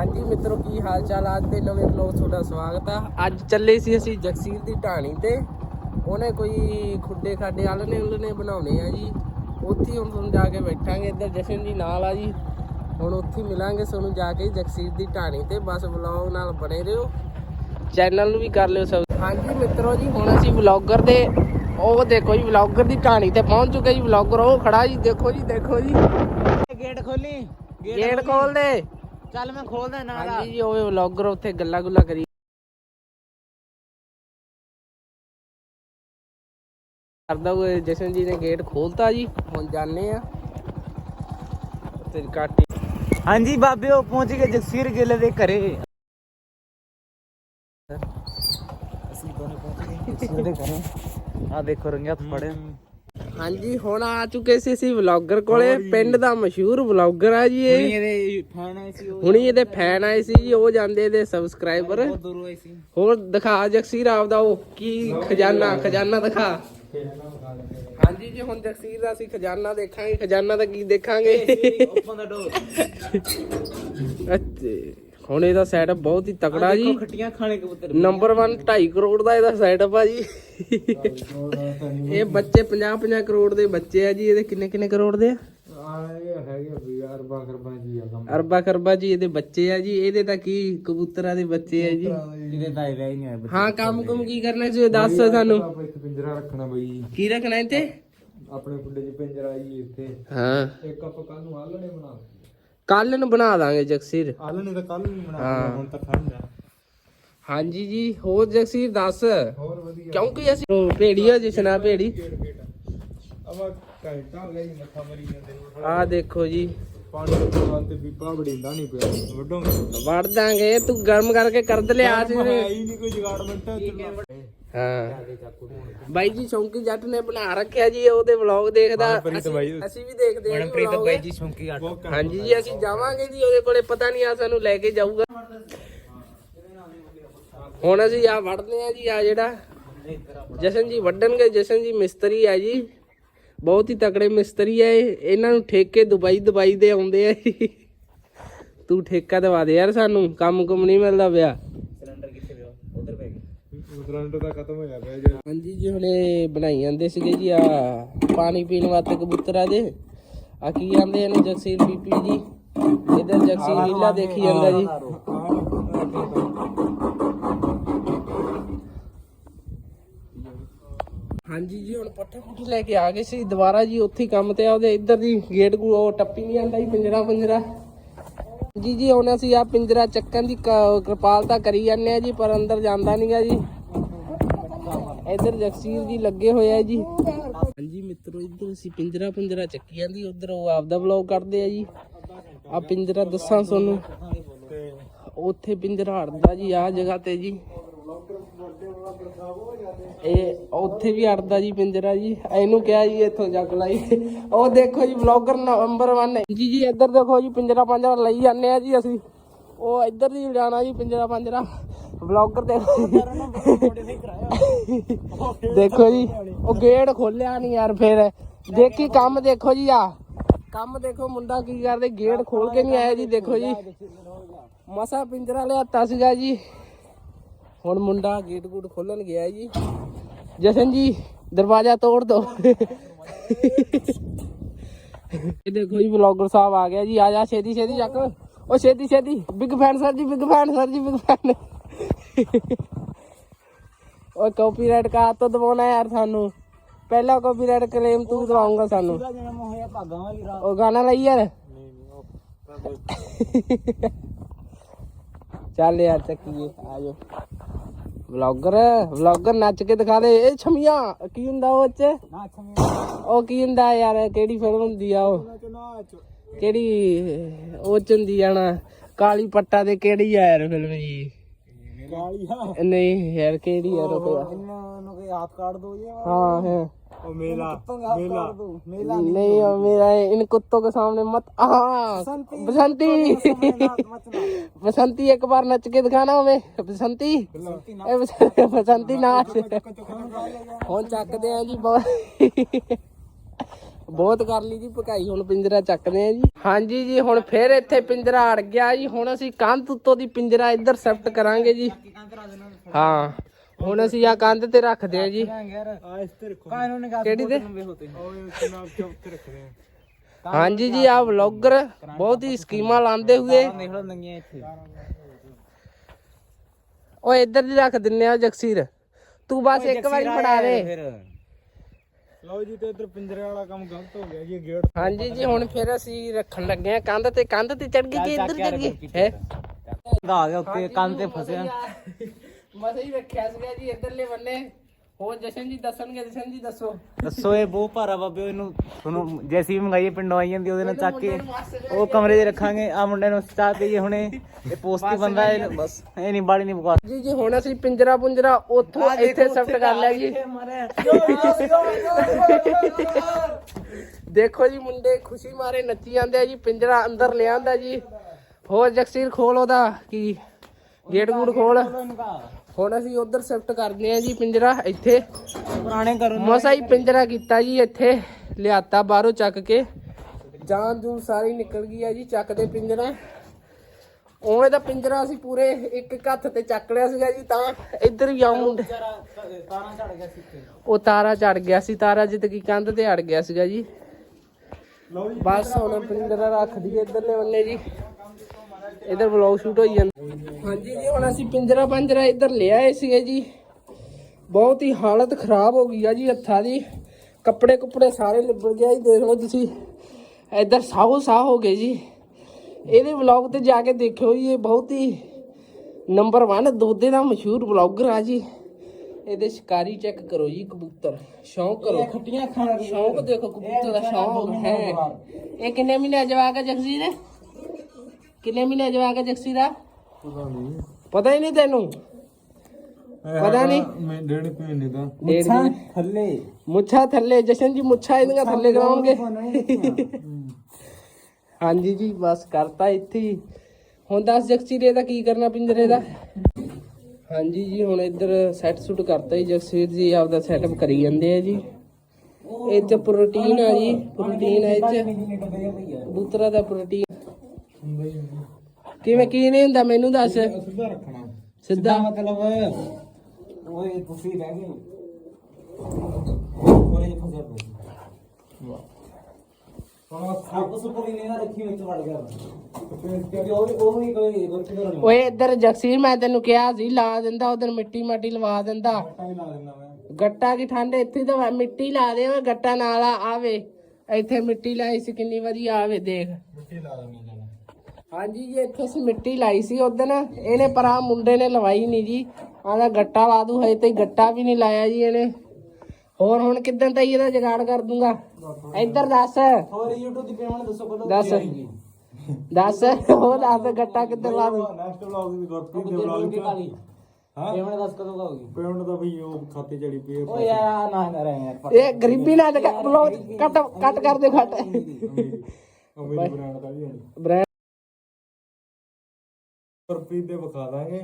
ਹਾਂਜੀ ਮਿੱਤਰੋ ਕੀ ਹਾਲ ਚਾਲ ਅੱਜ ਦੇ ਨਵੇਂ ਵਲੌਗ ਤੁਹਾਡਾ ਸਵਾਗਤ ਆ। ਅੱਜ ਚੱਲੇ ਸੀ ਅਸੀਂ ਜਗਸੀਰ ਦੀ ਢਾਣੀ ਤੇ। ਉਹਨੇ ਕੋਈ ਖੁੱਡੇ ਖਾਡੇ ਆਲਣੇ ਉਲਣੇ ਬਣਾਉਣੇ ਆ ਜੀ। ਉੱਥੇ ਹੁਣ ਤੁਹਾਨੂੰ ਜਾ ਕੇ ਬੈਠਾਂਗੇ। ਇੱਧਰ ਜਸ਼ਨ ਜੀ ਨਾਲ ਆ ਜੀ। ਹੁਣ ਉੱਥੇ ਮਿਲਾਂਗੇ ਤੁਹਾਨੂੰ ਜਾ ਕੇ ਜਗਸੀਰ ਦੀ ਢਾਣੀ ਤੇ। ਬਸ ਵਲੌਗ ਨਾਲ ਬਣੇ ਰਹੋ। ਚੈਨਲ ਨੂੰ ਵੀ ਕਰ ਲਿਓ ਸਬ ਹਾਂਜੀ ਮਿੱਤਰੋ ਜੀ ਹੁਣ ਅਸੀਂ ਵਲੌਗਰ ਦੇ ਉਹ ਦੇਖੋ ਜੀ ਵਲੌਗਰ ਦੀ ਢਾਣੀ ਤੇ ਪਹੁੰਚ ਚੁੱਕੇ ਜੀ। ਵਲੌਗਰ ਉਹ ਖੜਾ ਜੀ। ਦੇਖੋ ਜੀ ਦੇਖੋ ਜੀ। ਗੇਟ ਖੋਲੀ ਗੇਟ ਖੋਲ ਦੇ। ਚੱਲ ਮੈਂ ਖੋਲਦਾ ਨਾਲ ਹਾਂਜੀ ਜੀ ਉਹ ਵਲੌਗਰ ਉੱਥੇ ਗੱਲਾਂ ਗੁੱਲਾਂ ਕਰੀ ਕਰਦਾ ਹੋਏ ਜਸ਼ਨ ਜੀ ਨੇ ਗੇਟ ਖੋਲਤਾ ਜੀ ਹੁਣ ਜਾਣੇ ਆ ਤੇ ਕਾਟੀ ਹਾਂਜੀ ਬਾਬੇ ਉਹ ਪਹੁੰਚ ਗਏ ਜਗਸੀਰ ਗਿੱਲ ਦੇ ਘਰੇ। ਅਸੀਂ ਦੋਨੇ ਪਹੁੰਚ ਗਏ ਜਗਸੀਰ ਦੇ ਘਰੇ। ਆ ਦੇਖੋ ਰੰਗਿਆ ਫੜੇ ਹਾਂਜੀ ਹੁਣ ਆ ਚੁੱਕੇ ਸੀ ਅਸੀਂ ਵਲੌਗਰ ਕੋਲੇ। ਪਿੰਡ ਦਾ ਮਸ਼ਹੂਰ ਵਲੌਗਰ ਆ ਜੀ ਇਹ। ਇਹਦੇ ਫੈਨ ਆਏ ਸੀ ਉਹ ਹੁਣੀ ਇਹਦੇ ਫੈਨ ਆਏ ਸੀ ਜੀ ਉਹ ਜਾਂਦੇ ਇਹਦੇ ਸਬਸਕ੍ਰਾਈਬਰ ਬਹੁਤ ਦੂਰੋਂ ਆਏ ਸੀ। ਹੋਰ ਦਿਖਾ ਜਗਸੀਰ ਆਪਦਾ ਉਹ ਕੀ ਖਜ਼ਾਨਾ ਖਜ਼ਾਨਾ ਦਿਖਾ। ਹਾਂਜੀ ਜੀ ਹੁਣ ਜਗਸੀਰ ਦਾ ਅਸੀਂ ਖਜ਼ਾਨਾ ਦੇਖਾਂਗੇ ਖਜ਼ਾਨਾ ਦਾ ਕੀ ਦੇਖਾਂਗੇ। ਓਪਨ ਦਾ ਡੋਰ ਅੱਛੇ। ਹੁਣ ਇਹਦਾ ਸੈਟਅਪ ਬਹੁਤ ਹੀ ਤਕੜਾ ਜੀ। ਖੱਟੀਆਂ ਖਾਣੇ ਕਬੂਤਰ ਨੰਬਰ 1 2.5 ਕਰੋੜ ਦਾ ਇਹਦਾ ਸੈਟਅਪ ਆ ਜੀ। ਇਹ ਬੱਚੇ 50 50 ਕਰੋੜ ਦੇ ਬੱਚੇ ਆ ਜੀ ਇਹਦੇ ਕਿੰਨੇ ਕਿੰਨੇ ਕਰੋੜ ਦੇ ਆ? ਅਰਬਾ ਕਰਬਾ ਜੀ ਇਹਦੇ ਬੱਚੇ ਆ ਜੀ ਇਹਦੇ ਤਾਂ ਕੀ ਕਬੂਤਰਾਂ ਦੇ ਬੱਚੇ ਆ ਜੀ। ਇਹਦੇ ਤਾਂ ਇਹ ਨਹੀਂ ਆਏ ਹਾਂ ਕੰਮ ਕੁਮ ਕੀ ਕਰਨਾ ਸੀ ਇਹ ਦੱਸ ਸਾਨੂੰ। ਆਪਾਂ ਇੱਥੇ ਪਿੰਜਰਾ ਰੱਖਣਾ ਬਈ। ਕੀ ਰੱਖਣਾ ਇੱਥੇ? ਆਪਣੇ ਖੁੱਡੇ 'ਚ ਪਿੰਜਰਾ ਜੀ ਇੱਥੇ। ਹਾਂ। ਇੱਕ ਆਪਾਂ ਕੱਲ ਨੂੰ ਆਲਣੇ ਬਣਾ ਕੱਲ ਨੂੰ ਬਣਾ ਦਾਂਗੇ ਜਗਸੀਰ। ਆਲਣੇ ਤਾਂ ਕੱਲ ਨੂੰ ਬਣਾ ਹਾਂ। ਹੁਣ ਤਾਂ ਠੰਡ ਆ। ਹਾਂਜੀ ਜੀ ਹੋਰ ਜਗਸੀਰ ਦੱਸ। ਹੋਰ ਵਧੀਆ। ਕਿਉਂਕਿ ਅਸੀਂ ਉਹ ਭੇੜੀ ਆ ਜਿਸਨਾ ਭੇੜੀ। ਘੰਟਾ ਹੋ ਗਿਆ ਜੀ ਮੱਥਾ ਮਰੀ ਜਾਂਦੇ ਨੂੰ। ਆ ਦੇਖੋ ਜੀ। ਪਾਣੀ ਦੇ ਨਾਲ ਤੇ ਪੀਪਾ ਬੜੀਂਦਾ ਨਹੀਂ ਪਿਆ। ਵੱਡੋਂ ਵੜ ਦਾਂਗੇ ਤੂੰ ਗਰਮ ਕਰਕੇ ਕਰ ਦੇ ਲਿਆ ਸੀ ਹੈ ਹੀ ਨਹੀਂ ਕੋਈ ਜਗਾੜਮੈਂਟ ਹਾਂ। ਬਾਈ ਜੀ ਚੌਂਕੀ ਜੱਟ ਨੇ ਬਣਾ ਰੱਖਿਆ ਜੀ ਉਹਦੇ ਵਲੌਗ ਦੇਖਦਾ। ਮਨਪ੍ਰੀਤ ਬਾਈ। ਅਸੀਂ- ਅਸੀਂ ਵੀ ਦੇਖਦੇ ਹਾਂ ਜੀ ਮਨਪ੍ਰੀਤ vlog। ਬਾਈ ਜੀ ਸ਼ੌਂਕੀ ਆਟ ਹਾਂਜੀ ਜੀ ਅਸੀਂ ਜਾਵਾਂਗੇ ਜੀ ਉਹਦੇ ਕੋਲੇ ਪਤਾ ਨਹੀਂ ਆ ਸਾਨੂੰ ਲੈ ਕੇ ਜਾਊਗਾ। ਹੁਣ ਅਸੀਂ ਆ ਵੜਦੇ ਆ ਜੀ ਆ ਜਿਹੜਾ ਜਸ਼ਨ ਜੀ ਵੱਢਣਗੇ ਜਸ਼ਨ ਜੀ ਮਿਸਤਰੀ ਆ ਜੀ। ਬਹੁਤ ਹੀ ਤਕੜੇ ਮਿਸਤਰੀ ਆ ਇਹ ਇਹਨਾਂ ਨੂੰ ਠੇਕੇ ਦੁਬਈ ਦੁਬਈ ਦੇ ਆਉਂਦੇ ਆ ਜੀ। ਤੂੰ ਠੇਕਾ ਦਵਾ ਦੇ ਯਾਰ ਸਾਨੂੰ ਕੰਮ ਕੁਮ ਨਹੀਂ ਮਿਲਦਾ ਪਿਆ ਸਿਲੰਡਰ ਕਿੱਥੇ ਪਿਆ ਉਧਰ ਪੈ ਗਿਆ ਸਿਲੰਡਰ ਤਾਂ ਖਤਮ ਹੋਇਆ ਪਿਆ ਜੀ ਹਾਂਜੀ ਜੀ ਹੁਣ ਇਹ ਬਣਾਈ ਜਾਂਦੇ ਸੀਗੇ ਜੀ ਆ ਪਾਣੀ ਪੀਣ ਵਾਸਤੇ ਕਬੂਤਰਾਂ ਦੇ ਆ ਕੀ ਆਂਦੇ ਇਹਨੂੰ ਜਗਸੀਰ ਪੀਪੀ ਜੀ ਇਧਰ ਜਗਸੀਰ ਲੀਲਾ ਦੇਖੀ ਜਾਂਦਾ ਜੀ ਹਾਂਜੀ ਜੀ, ਹੁਣ ਪੱਠੇ ਪੁੱਠੇ ਲੈ ਕੇ ਆ ਗਏ ਸੀ। ਦੁਬਾਰਾ ਜੀ ਉੱਥੇ ਹੀ ਕੰਮ ਤੇ ਆ, ਉਹਦੇ ਇੱਧਰ ਦੀ ਗੇਟ ਨੂੰ ਉਹ ਟੱਪੀ ਨਹੀਂ ਆਂਦਾ ਜੀ, ਪਿੰਜਰਾ ਪਿੰਜਰਾ। ਜੀ ਜੀ, ਹੁਣ ਅਸੀਂ ਆ ਪਿੰਜਰਾ ਚੱਕਣ ਦੀ ਕਿਰਪਾਲਤਾ ਕਰੀ ਜਾਂਦੇ ਆ ਜੀ, ਪਰ ਅੰਦਰ ਜਾਂਦਾ ਨਹੀਂਗਾ ਜੀ। ਇੱਧਰ ਜਗਸੀਰ ਜੀ ਲੱਗੇ ਹੋਏ ਆ ਜੀ। ਹਾਂਜੀ ਮਿੱਤਰੋ ਇੱਧਰ ਅਸੀਂ ਪਿੰਜਰਾ ਪਿੰਜਰਾ ਚੱਕੀ ਜਾਂਦੀ, ਉਧਰ ਉਹ ਆਪਦਾ ਵਲੌਗ ਕਰਦੇ ਆ ਜੀ। ਆ ਪਿੰਜਰਾ ਦੱਸਾਂ ਤੁਹਾਨੂੰ। ਉੱਥੇ ਪਿੰਜਰਾ ਅੜਦਾ ਜੀ ਆ ਜਗ੍ਹਾ ਤੇ ਜੀ। ਇਹ ਉੱਥੇ ਵੀ ਅੜਦਾ ਜੀ ਪਿੰਜਰਾ ਜੀ ਇਹਨੂੰ ਕਿਹਾ ਜੀ ਇੱਥੋਂ ਜੱਗ ਲਾਈ। ਉਹ ਦੇਖੋ ਜੀ ਵਲੌਗਰ ਨੰਬਰ 1 ਹੈ। ਜੀ ਜੀ ਇੱਧਰ ਦੇਖੋ ਜੀ ਪਿੰਜਰਾ ਪੰਜਰਾ ਲਈ ਜਾਂਦੇ ਆ ਜੀ ਅਸੀਂ। ਉਹ ਇੱਧਰ ਦੀ ਜਾਣਾ ਜੀ ਪਿੰਜਰਾ ਪੰਜਰਾ। ਵਲੌਗਰ ਦੇਖੋ ਦੇਖੋ ਜੀ ਉਹ ਗੇਟ ਖੋਲਿਆ ਨਹੀਂ ਯਾਰ ਫਿਰ। ਦੇਖੀ ਕੰਮ ਦੇਖੋ ਜੀ ਆ। ਕੰਮ ਦੇਖੋ ਮੁੰਡਾ ਕੀ ਕਰਦੇ ਗੇਟ ਖੋਲ ਕੇ ਨਹੀਂ ਆਇਆ ਜੀ ਦੇਖੋ ਜੀ। ਮਸਾ ਪਿੰਜਰਾ ਲਿਆਤਾ ਸੀਗਾ ਜੀ। ਹੁਣ ਮੁੰਡਾ ਗੇਟ ਗੂਟ ਖੋਲਣ ਗਿਆ ਜੀ। ਜਸ਼ਨ ਜੀ, ਦਰਵਾਜ਼ਾ ਤੋੜ ਦੋ। ਇਹ ਦੇਖੋ ਜੀ, ਵਲੌਗਰ ਸਾਹਿਬ ਆ ਗਿਆ ਜੀ। ਆ ਜਾ, ਛੇਤੀ ਛੇਤੀ ਚੱਕ। ਉਹ ਛੇਤੀ ਛੇਤੀ। Big fan sir ji big fan sir ji big fan ਉਹ ਕਾਪੀਰਾਈਟ ਕਾ ਤੋਂ ਦਵਾਉਣਾ ਯਾਰ ਸਾਨੂੰ? ਪਹਿਲਾ ਕਾਪੀਰਾਈਟ ਕਲੇਮ ਤੂੰ ਦਵਾਉਂਗਾ ਸਾਨੂੰ। ਉਹ ਗਾਣਾ ਲਈ ਯਾਰ। ਚੱਲ ਯਾਰ, ਚੱਕੀਏ। ਆਜੋ ਵਲੌਗਰ ਵਲੌਗਰ ਨੱਚ ਕੇ ਦਿਖਾ ਦੇ। ਇਹ ਛਮੀਆਂ ਕੀ ਹੁੰਦਾ ਉਹ ਚ ਨਾ ਛਮੀ ਉਹ ਕੀ ਹੁੰਦਾ ਯਾਰ ਕਿਹੜੀ ਫਿਲਮ ਹੁੰਦੀ ਆ ਉਹ? ਕਿਹੜੀ ਉਹ ਚ ਹੁੰਦੀ ਨਾ ਕਾਲੀ ਪੱਟਾ ਤੇ ਕਿਹੜੀ ਆ ਯਾਰ ਫਿਲਮ ਜੀ? ਨਹੀਂ ਯਾਰ ਕਿਹੜੀ ਯਾਰ ਉਹ ਨੂੰ ਕੋਈ ਦੋ ਜੀ हाँ है ਉਹ ਮੇਲਾ ਮੇਲਾ ਮੇਲਾ नहीं अब मेरा इन कुत्तों के सामने मत हाँ बसंती बसंती एक बार नच के दिखाना हमें बसंती ए, बस- बसंती नाच ਹੁਣ ਚੱਕਦੇ ਆ ਜੀ ਬਹੁਤ ਬਹੁਤ ਕਰ ਲਈ ਜੀ ਭਕਾਈ ਹੁਣ ਪਿੰਜਰਾ ਚੱਕਦੇ ਆ ਜੀ ਹਾਂਜੀ ਜੀ ਹੁਣ ਫਿਰ ਇੱਥੇ ਪਿੰਜਰਾ ਅੜ ਗਿਆ ਜੀ ਹੁਣ ਅਸੀਂ ਕੰਧ ਉੱਤੋਂ ਦੀ ਪਿੰਜਰਾ ਇੱਧਰ ਸ਼ਿਫਟ ਕਰਾਂਗੇ ਜੀ ਹਾਂ ਹੁਣ ਅਸੀਂ ਆ ਕੰਧ ਤੇ ਰੱਖਦੇ ਆ ਜੀ। ਆ ਇਸ ਤੇ ਰੱਖੋ। ਕਾਹਨੂੰ ਨਿਕਾਲ ਕਿਹੜੀ ਤੇ? ਹੋਤੇ ਉਹ ਜਨਾਬ ਚੌਕ ਤੇ ਰੱਖਦੇ ਆ? ਹਾਂਜੀ ਜੀ ਆ ਵਲੌਗਰ ਬਹੁਤ ਹੀ ਸਕੀਮਾਂ ਲਾਉਂਦੇ ਹੋਏ। ਦੇਖ ਲਓ ਨੰਗੀਆਂ ਇੱਥੇ? ਉਹ ਇੱਧਰ ਦੀ ਰੱਖ ਦਿੰਨੇ ਆ ਜਗਸੀਰ। ਤੂੰ ਬਸ ਇੱਕ ਵਾਰੀ ਫੜਾ ਦੇ। ਫਿਰ। ਲਓ ਜੀ ਤੇ ਇਧਰ ਪਿੰਜਰੇ ਵਾਲਾ ਕੰਮ ਗਲਤ ਹੋ ਗਿਆ ਜੀ ਗੇਟ ਹਾਂਜੀ ਜੀ ਹੁਣ ਫਿਰ ਅਸੀਂ ਰੱਖਣ ਲੱਗੇ ਆ ਕੰਧ ਤੇ। ਕੰਧ ਤੇ ਚੜ ਗਏ ਕਿ ਇੱਧਰ ਚੜ ਗਏ ਹੈ? ਆ ਗਿਆ ਉੱਤੇ ਕੰਨ ਤੇ ਫਸਿਆ। ਮਸੇ ਹੀ ਰੱਖਿਆ ਸੀਗਾ ਜੀ ਇੱਧਰਲੇ ਬੰਨੇ। ਹੋਰ ਜਸ਼ਨ ਜੀ ਦੱਸਣਗੇ ਜਸ਼ਨ ਜੀ ਦੱਸੋ। ਦੱਸੋ ਇਹ ਬਹੁਤ ਭਾਰਾ ਬਾਬੇ ਇਹਨੂੰ ਤੁਹਾਨੂੰ ਜੈਸੀ ਵੀ ਮੰਗਾਈਏ ਪਿੰਡੋਂ ਆਈ ਜਾਂਦੀ ਉਹਦੇ ਨਾਲ ਚੱਕ ਕੇ ਉਹ ਕਮਰੇ 'ਚ ਰੱਖਾਂਗੇ। ਆ ਮੁੰਡੇ ਨੂੰ ਚਾਹ ਦੇਈਏ ਹੁਣੇ। ਇਹ ਪੋਸਟੀ ਬੰਦਾ ਇਹ ਬਸ ਇਹ ਨਹੀਂ ਬਾੜੀ ਨਹੀਂ ਬਕਵਾਸ। ਜੀ ਜੀ ਹੁਣ ਅਸੀਂ ਪਿੰਜਰਾ ਪੁੰਜਰਾ ਉੱਥੋਂ ਇੱਥੇ ਸ਼ਿਫਟ ਕਰ ਲਿਆ ਜੀ। ਦੇਖੋ ਜੀ ਮੁੰਡੇ ਖੁਸ਼ੀ ਮਾਰੇ ਨੱਚੀ ਜਾਂਦੇ ਆ ਜੀ ਪਿੰਜਰਾ ਅੰਦਰ ਲਿਆਂਦਾ ਜੀ। ਹੋਰ ਜਗਸੀਰ ਖੋਲ ਉਹਦਾ ਕੀ? ਗੇਟ ਗੂੜ ਖੋਲ। ਹੁਣ ਅਸੀਂ ਉਧਰ ਸ਼ਿਫਟ ਕਰਦੇ ਆ ਜੀ ਪਿੰਜਰਾ ਇੱਥੇ। ਪੁਰਾਣੇ ਘਰੋਂ ਮਸਾ ਹੀ ਪਿੰਜਰਾ ਕੀਤਾ ਜੀ ਇੱਥੇ ਲਿਆਤਾ ਬਾਹਰੋਂ ਚੱਕ ਕੇ। ਜਾਨ ਜੂਨ ਸਾਰੀ ਨਿਕਲ ਗਈ ਆ ਜੀ ਚੱਕ ਦੇ ਪਿੰਜਰਾ। ਉਵੇਂ ਦਾ ਪਿੰਜਰਾ ਅਸੀਂ ਪੂਰੇ ਇੱਕ ਇੱਕ ਹੱਥ ਤੇ ਚੱਕ ਲਿਆ ਸੀਗਾ ਜੀ ਤਾਂ ਇੱਧਰ ਵੀ ਆਉਂ ਤਾਰਾਂ ਝੜ ਗਿਆ ਸੀ ਉਹ ਤਾਰਾ ਚੜ ਗਿਆ ਸੀ ਤਾਰਾ ਜਿੱਦ ਕੀ ਕੰਧ ਤੇ ਅੜ ਗਿਆ ਸੀਗਾ ਜੀ। ਬਸ ਹੁਣ ਪਿੰਜਰਾ ਰੱਖ ਦਈਏ ਇੱਧਰਲੇ ਬੰਨੇ ਜੀ। ਇਧਰ ਵਲੌਗ ਸ਼ੂਟ ਹੋਈ ਜਾਂਦਾ। ਹਾਂਜੀ ਜੀ ਹੁਣ ਅਸੀਂ ਪਿੰਜਰਾ ਪੰਜਰਾ ਇੱਧਰ ਲਿਆਏ ਸੀਗੇ ਜੀ। ਬਹੁਤ ਹੀ ਹਾਲਤ ਖਰਾਬ ਹੋ ਗਈ ਆ ਜੀ ਹੱਥਾਂ ਦੀ। ਕੱਪੜੇ ਕੁੱਪੜੇ ਸਾਰੇ ਲਿਬੜ ਗਿਆ ਜੀ ਦੇਖ ਲਓ ਤੁਸੀਂ। ਇੱਧਰ ਸਾਹੋ ਸਾਹ ਹੋ ਗਏ ਜੀ। ਇਹਦੇ ਵਲੌਗ ਤੇ ਜਾ ਕੇ ਦੇਖਿਓ ਜੀ ਇਹ ਬਹੁਤ ਹੀ ਨੰਬਰ 1 ਦੋਦੇ ਦਾ ਮਸ਼ਹੂਰ ਵਲੌਗਰ ਆ ਜੀ। ਇਹਦੇ ਸ਼ਿਕਾਰੀ ਚੈੱਕ ਕਰੋ ਜੀ ਕਬੂਤਰ। ਸ਼ੌਂਕ ਕਰੋ। ਖੱਟੀਆਂ ਖਾਣ ਸ਼ੌਂਕ ਦੇਖੋ ਕਬੂਤਰ ਦਾ ਸ਼ੌਂਕ ਹੈ ਇਹ ਕਿੰਨੇ ਮਹੀਨੇ ਜਵਾਕ ਹੈ ਕਿੰਨੇ ਮਹੀਨੇ ਜਵਾਕ ਹੈ ਜਗਸੀਰ ਦਾ? ਪਤਾ ਨਹੀਂ। ਪਤਾ ਹੀ ਨਹੀਂ ਤੈਨੂੰ? ਪਤਾ ਨਹੀਂ? ਮੈਂ ਡੇਢ ਕੁ ਮਹੀਨੇ ਦਾ। ਦਿਨ ਥੱਲੇ। ਮੁੱਛਾਂ ਥੱਲੇ ਜਸ਼ਨ ਜੀ ਮੁੱਛਾਂ ਇਹਦੀਆਂ ਥੱਲੇ ਕਰਾਉਣਗੇ। ਹਾਂਜੀ ਜੀ ਬਸ ਕਰਤਾ ਇੱਥੇ ਹੀ। ਹੁਣ ਦੱਸ ਜਗਸੀਰ ਇਹਦਾ ਕੀ ਕਰਨਾ ਪਿੰਜਰੇ ਦਾ? ਹਾਂਜੀ ਜੀ ਹੁਣ ਇੱਧਰ ਸੈੱਟ ਸੁੱਟ ਕਰਤਾ ਜੀ ਜਗਸੀਰ ਜੀ ਆਪਦਾ ਸੈਟਅਪ ਕਰੀ ਜਾਂਦੇ ਆ ਜੀ। ਇਹ ਪ੍ਰੋਟੀਨ ਆ ਜੀ ਪ੍ਰੋਟੀਨ ਹੈ ਇਹ ਚ। ਕਬੂਤਰਾਂ ਦਾ ਪ੍ਰੋਟੀਨ ਕਿਵੇਂ ਕੀ ਨਹੀਂ ਹੁੰਦਾ? ਮੈਨੂੰ ਦੱਸ। ਸਿੱਧਾ ਰੱਖਣਾ। ਸਿੱਧਾ। ਮਤਲਬ ਓਏ ਤੁਸੀਂ ਰਹਿ ਗਏ। ਇੱਧਰ ਜਗਸੀਰ ਮੈਂ ਤੈਨੂੰ ਕਿਹਾ ਸੀ ਲਾ ਦਿੰਦਾ ਉਧਰ ਮਿੱਟੀ ਮਾਟੀ ਲਵਾ ਦਿੰਦਾ। ਗੱਟਾ ਕੀ ਠੰਡ ਇੱਥੇ ਤਾਂ ਮਿੱਟੀ ਲਾ ਦੇ ਓਏ ਗੱਟਾ ਨਾਲ ਆਵੇ। ਇੱਥੇ ਮਿੱਟੀ ਲਾਈ ਸੀ ਕਿੰਨੀ ਵਧੀਆ ਆਵੇ ਦੇਖ। ਮਿੱਟੀ ਲਾ ਦਿੰਦਾ। ਹਾਂਜੀ ਜੀ ਇੱਥੇ ਅਸੀਂ ਮਿੱਟੀ ਲਾਈ ਸੀ ਉਦਣ ਇਹਨੇ ਪਰਾ ਮੁੰਡੇ ਨੇ ਲਵਾਈ ਨਹੀਂ ਜੀ। ਆਂਦਾ ਗੱਟਾ ਲਾ ਦੂ ਹਜੇ ਤੇ ਗੱਟਾ ਵੀ ਨਹੀਂ ਲਾਇਆ ਜੀ ਇਹਨੇ। ਹੋਰ ਹੁਣ ਕਿਦਾਂ ਤਾਈ ਇਹਦਾ ਜਗਾੜ ਕਰ ਦੂੰਗਾ? ਇੱਧਰ ਦੱਸ। ਹੋਰ YouTube ਦੀ ਪੇਮੈਂਟ ਦੱਸੋ ਕਦੋਂ ਦੱਸ। ਦੱਸ। ਉਹ ਦੱਸ ਗੱਟਾ ਕਿੱਧਰ ਲਾ ਦੂੰ? ਨੈਕਸਟ ਵਲੌਗ ਵੀ ਗੁਰਪ੍ਰੀਤ ਦੇ ਵਲੌਗ ਚ। ਹਾਂ? ਪੇਮੈਂਟ ਦੱਸ ਕਦੋਂ ਹੋਗੀ ਪੇਮੈਂਟ ਦਾ ਵੀ ਉਹ ਖਾਤੇ ਚੜੀ ਪਈ ਹੈ ਓ ਯਾਰ ਨਾ ਨਾ ਰਹੇ ਯਾਰ ਇਹ ਗਰੀਬੀ ਨਾਲ ਕੱਟ ਕੱਟ ਕਰ ਦੇ ਫਟ। ਉਹ ਮੇਰੀ ਬ੍ਰਾਂਡ ਦਾ ਵੀ ਹੈ ਬ੍ਰੈਂਡ ਗੁਰਪ੍ਰੀਤ ਦੇ ਵਿਖਾ ਦਾਂਗੇ।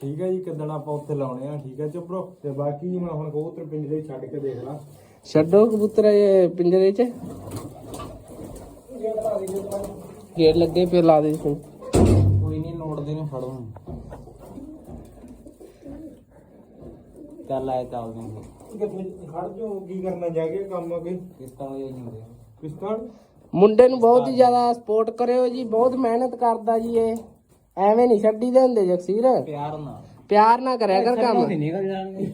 ਠੀਕ ਹੈ ਜੀ ਕਿਦਣ ਆਪਾਂ ਉੱਥੇ ਲਾਉਣੇ ਆ ਠੀਕ ਹੈ ਚੁੱਪਰੋ ਤੇ ਬਾਕੀ ਮੈਂ ਹੁਣ ਕਬੂਤਰ ਪਿੰਜਰੇ 'ਚ ਛੱਡ ਕੇ ਦੇਖ ਲਾਂ। ਛੱਡੋ ਕਬੂਤਰ ਇਹ ਪਿੰਜਰੇ 'ਚ। ਗੇਟ ਲੱਗੇ ਪਏ ਲਾ ਦੇ ਤੂੰ ਕੋਈ ਨਹੀਂ ਨੋਟ ਦੇ ਨੂੰ ਫੜੋ। ਚੱਲ ਆਏ ਚੱਲਦੇ ਹਾਂ ਖੜ ਜੋ ਕੀ ਕਰਨਾ ਜਾ ਕੇ ਕੰਮ ਅੱਗੇ? ਕਿਸ਼ਤਾਂ ਹੋ ਜਾਂਦੇ ਕਿਸਤਾਨ ਮੁੰਡੇ ਨੂੰ ਬਹੁਤ ਹੀ ਜ਼ਿਆਦਾ ਸਪੋਰਟ ਕਰਿਓ ਜੀ ਬਹੁਤ ਮਿਹਨਤ ਕਰਦਾ ਜੀ ਇਹ। ਐਵੇਂ ਨਹੀਂ ਛੱਡੀ ਦੇ ਹੁੰਦੇ ਜਗਸੀਰ ਪਿਆਰ ਨਾਲ। ਪਿਆਰ ਨਾ ਕਰਿਆ ਕਰ ਕੰਮ। ਨਿਕਲ ਜਾਣਗੇ।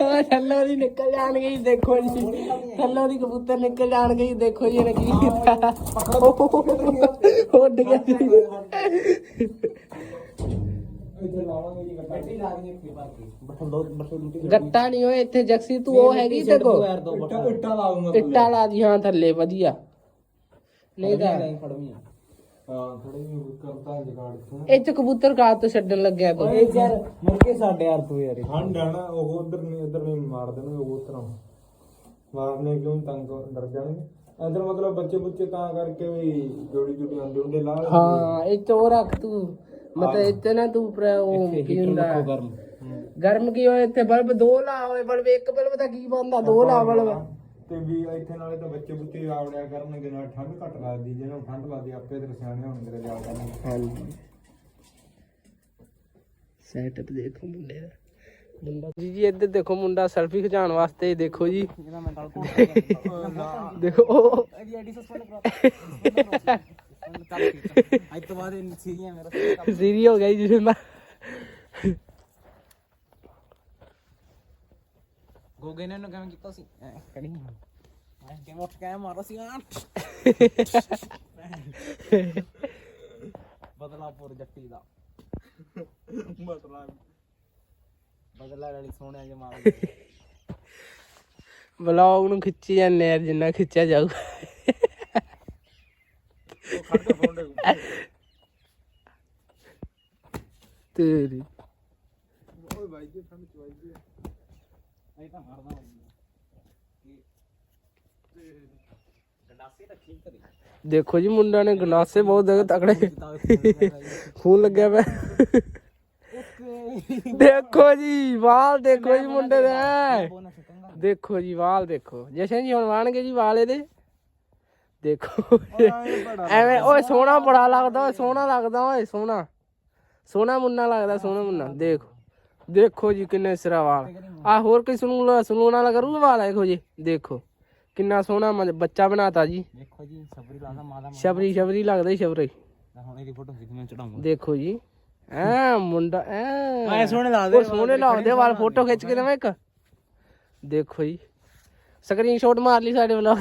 ਉਹ ਥੱਲੋਂ ਦੀ ਨਿਕਲ ਜਾਣਗੇ ਜੀ ਦੇਖੋ ਜੀ। ਥੱਲੋਂ ਦੀ ਕਬੂਤਰ ਨਿਕਲ ਜਾਣਗੇ ਜੀ ਦੇਖੋ ਜੀ ਇਹਨੇ ਕੀ ਕੀਤਾ। ਉੱਡ ਗਿਆ ਇੱਥੇ ਲਾਵਾਂਗੇ ਜੀ ਗੱਟਾ। ਨਹੀਂ ਓਏ ਇੱਥੇ ਜਗਸੀ ਤੂੰ ਉਹ ਹੈਗੀ ਤੇ ਕੋ ਇੱਟਾ ਲਾ ਦੂੰਗਾ ਇੱਟਾਂ ਲਾ ਦੀ ਹਾਂ ਥੱਲੇ ਵਧੀਆ। ਨਹੀਂ ਤਾਂ ਹਾਂ ਥੋੜੀ ਜਿਹੀ ਕਰਤਾ ਜਗਾੜ ਕੇ ਇਹ ਚ ਕਬੂਤਰ ਕਾਰ ਤੋਂ ਛੱਡਣ ਲੱਗਿਆ ਤੂੰ। ਓਏ ਯਾਰ ਮੁੜ ਕੇ ਸਾਡੇ ਯਾਰ ਤੂੰ ਯਾਰ। ਠੰਡ ਆ ਨਾ ਉਹ ਉਧਰ ਨਹੀਂ ਉਧਰ ਨਹੀਂ ਮਾਰ ਦੇਣਗੇ ਉਹ ਉਤਰਾਂ ਮਾਰਨੇ ਕਿਉਂ ਤੰਗ ਡਰ ਜਾਣਗੇ? ਇਧਰ ਮਤਲਬ ਬੱਚੇ ਬੁੱਚੇ ਤਾਂ ਕਰਕੇ ਵੀ ਜੋੜੀ ਜੋੜੀ ਅੰਡੇ ਹੁੰਦੇ ਲਾ ਲੈਂਦੇ। ਹਾਂ ਇਹ ਚ ਰੱਖ ਤੂੰ। ਮਤਲਬ ਇੱਥੇ ਨਾ ਤੂੰ ਪਰ ਉਹ ਕੀ ਹੁੰਦਾ। ਗਰਮ। ਕੀ ਹੋਏ ਇੱਥੇ? ਬਲਬ ਦੋ ਲਾ ਹੋਏ ਬਲਬ ਇੱਕ ਬਲਬ ਦਾ ਕੀ ਬੰਦਾ ਦੋ ਲਾ ਬਲਬ। ਤੇ ਵੀ ਇੱਥੇ ਨਾਲੇ ਤਾਂ ਬੱਚੇ ਬੁੱਚੇ ਆਵੜਿਆ ਕਰਨਗੇ ਨਾਲ ਠੰਡ ਘੱਟ ਲੱਗਦੀ ਜਿਹਨੂੰ ਠੰਡ ਲੱਗਦੀ ਆਪੇ ਤੇ ਸਿਆਣੇ ਹੋਣਗੇ ਤੇ ਜਾ ਕਰਨਗੇ ਹਾਂਜੀ। ਸੈਟਅਪ ਦੇਖੋ ਮੁੰਡੇ ਦਾ। ਮੁੰਡਾ ਜੀ ਜੀ ਇੱਧਰ ਦੇਖੋ ਮੁੰਡਾ ਸੈਲਫੀ ਖਿਚਾਉਣ ਵਾਸਤੇ ਦੇਖੋ ਜੀ। ਦੇਖੋ ਉਹ ਇਹਦੀ ਆਈਡੀ ਸਸਪੈਂਡ ਕਰਾ ਚੱਲ ਠੀਕ ਹੈ ਅੱਜ ਤੋਂ ਬਾਅਦ ਇਹ ਸੀਰੀਆਂ ਮੇਰਾ। ਸੀਰੀ ਹੋ ਗਿਆ ਜੀ ਜਿਸ ਗੋਗੇ ਨੇ ਇਹਨੂੰ ਕਿਵੇਂ ਕੀਤਾ ਸੀ ਐ ਕੜੀ ਮੈਂ ਕਿਵੇਂ ਉੱਠ ਕੇ ਮਾਰਾ ਸੀ ਆਂ ਬਦਲਾਪੁਰ ਜੱਟੀ ਦਾ ਬਦਲਾ ਬਦਲਾ ਵਾਲੀ ਸੋਹਣਿਆ ਜੇ ਮਾਰ ਵਲੌਗ ਨੂੰ ਖਿੱਚੀ ਜਾਂਦੇ ਯਾਰ ਜਿੰਨਾ ਖਿੱਚਿਆ ਜਾਊ ਤੇਰੀ ਨਹੀਂ ਤਾਂ ਮਾਰਦਾ ਤਾਂ ਦੇਖੋ ਜੀ ਮੁੰਡਾ ਨੇ ਗਨਾਸੇ ਬਹੁਤ ਦੇ ਤਕੜੇ। ਖੂਨ ਲੱਗਿਆ ਪਿਆ। ਦੇਖੋ ਜੀ ਵਾਲ ਦੇਖੋ ਜੀ ਮੁੰਡੇ ਦੇ। ਦੇਖੋ ਜੀ ਵਾਲ ਦੇਖੋ। ਜਸ਼ਨ ਜੀ ਹੁਣ ਵਾਣਗੇ ਜੀ ਵਾਲ ਇਹਦੇ। ਦੇਖੋ। ਐਵੇਂ ਓਏ ਸੋਹਣਾ ਬੜਾ ਲੱਗਦਾ ਓਏ ਸੋਹਣਾ ਲੱਗਦਾ ਓਏ ਸੋਹਣਾ। ਸੋਹਣਾ ਮੁੰਨਾ ਲੱਗਦਾ ਸੋਹਣਾ ਮੁੰਨਾ। ਦੇਖੋ। ਦੇਖੋ ਜੀ ਕਿੰਨੇ ਸਿਰਾ ਵਾਲ। ਆ ਹੋਰ ਕੋਈ ਸੁਣੂ ਸੁਣੂ ਨਾਲ ਕਰੂਗਾ ਵਾਲ ਇਹੋ ਜੀ। ਦੇਖੋ। ਕਿੰਨਾ ਸੋਹਣਾ ਬੱਚਾ ਬਣਾਤਾ ਜੀ। ਦੇਖੋ ਜੀ ਸਬਰੀ ਲਾਦਾ ਮਾਦਾ ਸ਼ਬਰੀ ਸ਼ਬਰੀ ਲੱਗਦਾ ਜੀ ਸ਼ਬਰੀ। ਹੁਣ ਇਹਦੀ ਫੋਟੋ ਖਿੱਚ ਮੈਂ ਚੜਾਉਂਗਾ। ਦੇਖੋ ਜੀ। ਐ ਮੁੰਡਾ ਐ। ਐ ਸੋਹਣੇ ਲੱਗਦੇ ਉਹ ਸੋਹਣੇ ਲੱਗਦੇ ਵਾਲ ਫੋਟੋ ਖਿੱਚ ਕੇ ਲਵਾਂ ਇੱਕ? ਦੇਖੋ ਜੀ। ਸਕਰੀਨਸ਼ਾਟ ਮਾਰ ਲਈ ਸਾਡੇ ਵੱਲੋਂ।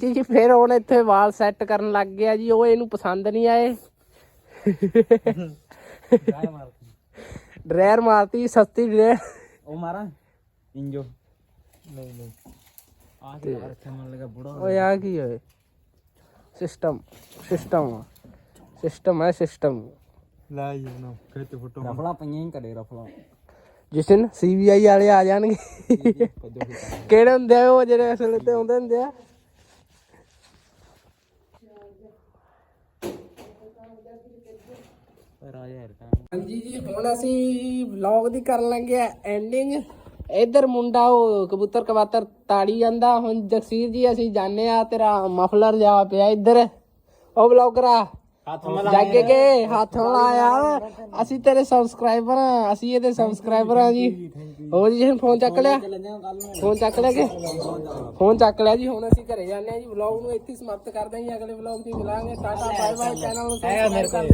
ਜੀ ਜੀ ਫਿਰ ਹੁਣ ਇੱਥੇ ਵਾਲ ਸੈੱਟ ਕਰਨ ਲੱਗ ਗਿਆ ਜੀ ਉਹ ਇਹਨੂੰ ਪਸੰਦ ਨਹੀਂ ਆਏ। ਡਰੈਰ ਮਾਰਤੀ ਸਸਤੀ ਡਰੈਰ। ਉਹ ਮਾਰਾਂ। ਇੰਜੋ। ਨਹੀਂ ਨਹੀਂ। ਆ ਕੇ ਯਾਰ ਇੱਥੇ ਮਨ ਲਗਾ ਬੁੜਾ ਓਏ ਆ ਕੀ ਹੋਏ ਸਿਸਟਮ ਸਿਸਟਮ ਸਿਸਟਮ ਹੈ ਸਿਸਟਮ। ਲੈ ਜੀ ਨਾ ਖੇਤ ਫੋਟੋ ਰਫਲਾ ਪਈਆਂ ਹੀ ਕਰੇ ਰਫਲਾ। ਜਿਸਨ ਸੀਬੀਆਈ ਵਾਲੇ ਆ ਜਾਣਗੇ। ਕਿਹੜੇ ਹੁੰਦੇ ਆ ਉਹ ਜਿਹੜੇ ਅਸਲ ਤੇ ਹੁੰਦੇ ਹੁੰਦੇ ਆ? ਹਾਂਜੀ ਜੀ ਹੁਣ ਅਸੀਂ ਵਲੌਗ ਦੀ ਕਰਨ ਲੱਗੇ ਆ ਐਂਡਿੰਗ ਇੱਧਰ ਮੁੰਡਾ ਉਹ ਕਬੂਤਰ ਕਬਾਤਰ ਤਾੜੀ ਜਾਂਦਾ। ਹੁਣ ਜਗਸੀਰ ਜੀ ਅਸੀਂ ਜਾਣੇ ਆ ਤੇਰਾ ਮਫਲਰ ਜਾ ਪਿਆ ਇੱਧਰ। ਉਹ ਵਲੌਗਰਾ ਹੱਥ ਜਾਗੇ ਕੇ ਹੱਥ ਮਿਲਾਇਆ। ਅਸੀਂ ਤੇਰੇ ਸਬਸਕ੍ਰਾਈਬਰ ਆ ਅਸੀਂ ਇਹਦੇ ਸਬਸਕ੍ਰਾਈਬਰ ਆ ਜੀ। ਹੋ ਜੀ ਫੋਨ ਚੱਕ ਲਿਆ। ਫੋਨ ਚੱਕ ਲਿਆ ਕਿ। ਫੋਨ ਚੱਕ ਲਿਆ ਜੀ ਹੁਣ ਅਸੀਂ ਘਰੇ ਜਾਂਦੇ ਆ ਜੀ। ਵਲੌਗ ਨੂੰ ਇੱਥੇ ਸਮਾਪਤ ਕਰਦੇ ਹਾਂ ਜੀ। ਅਗਲੇ ਵਲੌਗ 'ਚ ਮਿਲਾਂਗੇ। ਟਾਟਾ ਬਾਏ ਬਾਏ ਚੈਨਲ ਨੂੰ ਸਬਸਕ੍ਰਾਈਬ ਕਰ